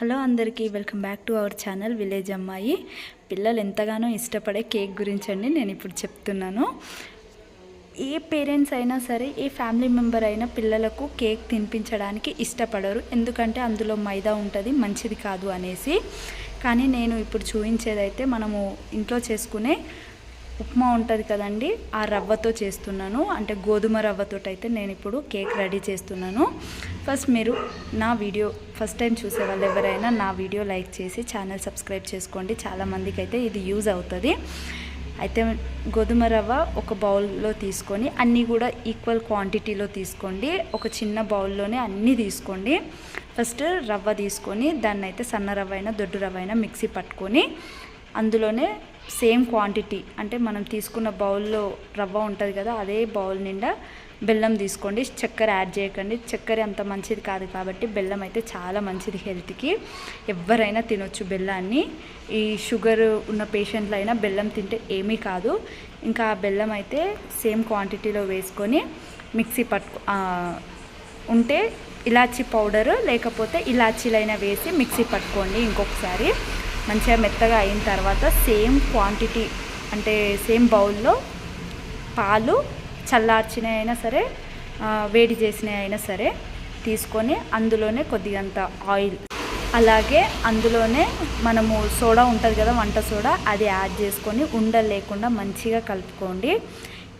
Hello అందరికీ welcome back to our channel village అమ్మాయి. పిల్లలు ఎంతగానో ఇష్టపడే కేక్ గురించి అండి నేను ఇప్పుడు చెప్తున్నాను. ఏ పేరెంట్స్ అయినా సరే ఏ ఫ్యామిలీ మెంబర్ అయినా పిల్లలకు కేక్ తినిపించడానికి ఇష్టపడరు. ఎందుకంటే అందులో మైదా ఉంటుంది మంచిది కాదు అనేసి. కానీ నేను ఇప్పుడు చూపించేదైతే మనము ఇంట్లో చేసుకునే ఉప్మా ఉంటుంది కదండి ఆ రవ్వతో చేస్తున్నాను. అంటే గోధుమ రవ్వతో అయితే నేను ఇప్పుడు కేక్ రెడీ చేస్తున్నాను. ఫస్ట్ మీరు నా వీడియో ఫస్ట్ టైం చూసే వాళ్ళు ఎవరైనా నా వీడియో లైక్ చేసి ఛానల్ సబ్స్క్రైబ్ చేసుకోండి. చాలామందికి అయితే ఇది యూజ్ అవుతుంది. అయితే గోధుమ రవ్వ ఒక బౌల్లో తీసుకొని అన్నీ కూడా ఈక్వల్ క్వాంటిటీలో తీసుకోండి. ఒక చిన్న బౌల్లోనే అన్నీ తీసుకోండి. ఫస్ట్ రవ్వ తీసుకొని దాన్ని అయితే సన్న రవ్వ అయినా దొడ్డు రవ్వ అయినా మిక్సీ పట్టుకొని అందులోనే సేమ్ క్వాంటిటీ అంటే మనం తీసుకున్న బౌల్లో రవ్వ ఉంటుంది కదా అదే బౌల్ నిండా బెల్లం తీసుకోండి. చక్కెర యాడ్ చేయకండి. చక్కెర అంత మంచిది కాదు కాబట్టి బెల్లం అయితే చాలా మంచిది హెల్త్కి. ఎవరైనా తినొచ్చు బెల్లాన్ని. ఈ షుగర్ ఉన్న పేషెంట్లు అయినా బెల్లం తింటే ఏమీ కాదు. ఇంకా ఆ బెల్లం అయితే సేమ్ క్వాంటిటీలో వేసుకొని మిక్సీ పట్టుకో ఉంటే ఇలాచీ పౌడర్ లేకపోతే ఇలాచీలైనా వేసి మిక్సీ పట్టుకోండి ఇంకొకసారి. మంచిగా మెత్తగా అయిన తర్వాత సేమ్ క్వాంటిటీ అంటే సేమ్ బౌల్లో పాలు చల్లార్చినయినా సరే వేడి చేసినవి అయినా సరే తీసుకొని అందులోనే కొద్దిగంత ఆయిల్. అలాగే అందులోనే మనము సోడా ఉంటుంది కదా వంట సోడా అది యాడ్ చేసుకొని ఉండలు లేకుండా మంచిగా కలుపుకోండి.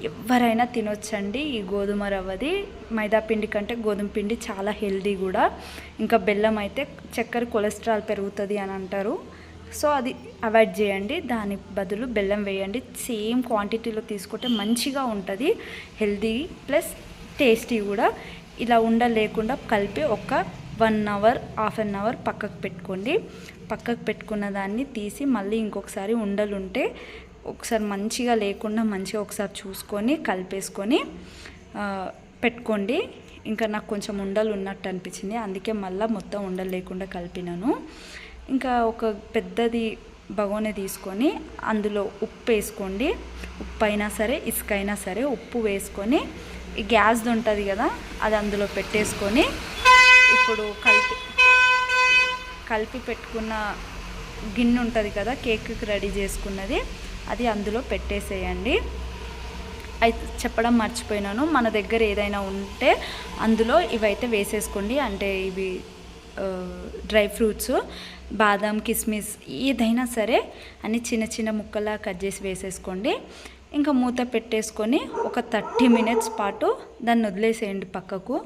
ఎవరైనా తినొచ్చండి ఈ గోధుమ రవ్వది. మైదా పిండి కంటే గోధుమ పిండి చాలా హెల్దీ కూడా. ఇంకా బెల్లం అయితే చక్కెర కొలెస్ట్రాల్ పెరుగుతుంది అని అంటారు. సో అది అవాయిడ్ చేయండి. దాని బదులు బెల్లం వేయండి. సేమ్ క్వాంటిటీలో తీసుకుంటే మంచిగా ఉంటుంది. హెల్దీ ప్లస్ టేస్టీ కూడా. ఇలా ఉండలేకుండా కలిపి ఒక one hour half an hour పక్కకు పెట్టుకోండి. పక్కకు పెట్టుకున్న దాన్ని తీసి మళ్ళీ ఇంకొకసారి ఉండలు ఉంటే ఒకసారి మంచిగా లేకుండా మంచిగా ఒకసారి చూసుకొని కలిపేసుకొని పెట్టుకోండి. ఇంకా నాకు కొంచెం ఉండలు ఉన్నట్టు అనిపించింది. అందుకే మళ్ళీ మొత్తం ఉండలు లేకుండా కలిపినాను. ఇంకా ఒక పెద్దది బగోనే తీసుకొని అందులో ఉప్పు వేసుకోండి. ఉప్పు అయినా సరే ఇసుక అయినా సరే ఉప్పు వేసుకొని ఈ గ్యాస్ది ఉంటుంది కదా అది అందులో పెట్టేసుకొని ఇప్పుడు కలిపి కలిపి పెట్టుకున్న గిన్నె ఉంటుంది కదా కేక్కి రెడీ చేసుకున్నది అది అందులో పెట్టేసేయండి. అయితే చెప్పడం మర్చిపోయినాను మన దగ్గర ఏదైనా ఉంటే అందులో ఇవైతే వేసేసుకోండి. అంటే ఇవి డ్రై ఫ్రూట్స్. బాదం కిస్మిస్ ఏదైనా సరే అన్ని చిన్న చిన్న ముక్కలా కట్ చేసి వేసేసుకోండి. ఇంకా మూత పెట్టేసుకొని ఒక థర్టీ మినిట్స్ పాటు దాన్ని వదిలేసేయండి పక్కకు.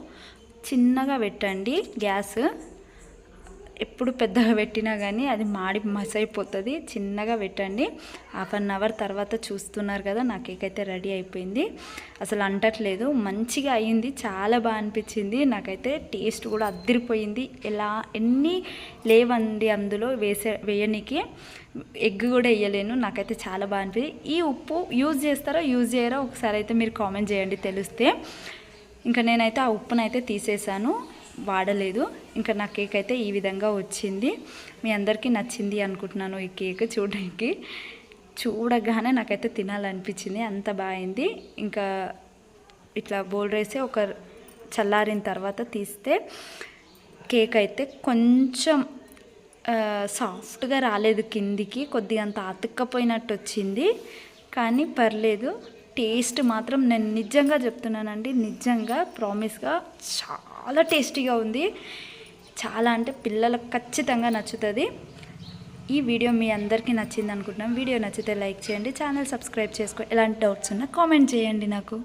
చిన్నగా పెట్టండి గ్యాస్. ఎప్పుడు పెద్దగా పెట్టినా కానీ అది మాడి మసైపోతుంది. చిన్నగా పెట్టండి. హాఫ్ అన్ అవర్ తర్వాత చూస్తున్నారు కదా నా కేక్ అయితే రెడీ అయిపోయింది. అసలు అంటట్లేదు. మంచిగా అయ్యింది చాలా బాగా అనిపించింది. నాకైతే టేస్ట్ కూడా అద్దరిపోయింది. ఎలా ఎన్ని లేవండి అందులో వేసే వేయనికి. ఎగ్ కూడా వేయలేను. నాకైతే చాలా బాగా అనిపించింది. ఈ ఉప్పు యూజ్ చేస్తారో యూజ్ చేయరో ఒకసారి అయితే మీరు కామెంట్ చేయండి తెలిస్తే. ఇంకా నేనైతే ఆ ఉప్పునైతే తీసేసాను. వాడలేదు. ఇంకా నా కేక్ అయితే ఈ విధంగా వచ్చింది. మీ అందరికీ నచ్చింది అనుకుంటున్నాను ఈ కేక్ చూడడానికి. చూడగానే నాకైతే తినాలనిపించింది. అంత బాగుంది. ఇంకా ఇట్లా బోల్ రేసి ఒక చల్లారిన తర్వాత తీస్తే కేక్ అయితే కొంచెం సాఫ్ట్గా రాలేదు కిందికి. కొద్దిగా అంత అతుక్కపోయినట్టు వచ్చింది. కానీ పర్లేదు. టేస్ట్ మాత్రం నేను నిజంగా చెప్తున్నానండి. నిజంగా ప్రామిస్గా చాలా టేస్టీగా ఉంది. చాలా అంటే పిల్లలకు ఖచ్చితంగా నచ్చుతుంది. ఈ వీడియో మీ అందరికీ నచ్చింది అనుకుంటున్నాం వీడియో నచ్చితే లైక్ చేయండి. ఛానల్ సబ్స్క్రైబ్ చేసుకో. ఎలాంటి డౌట్స్ ఉన్నా కామెంట్ చేయండి నాకు.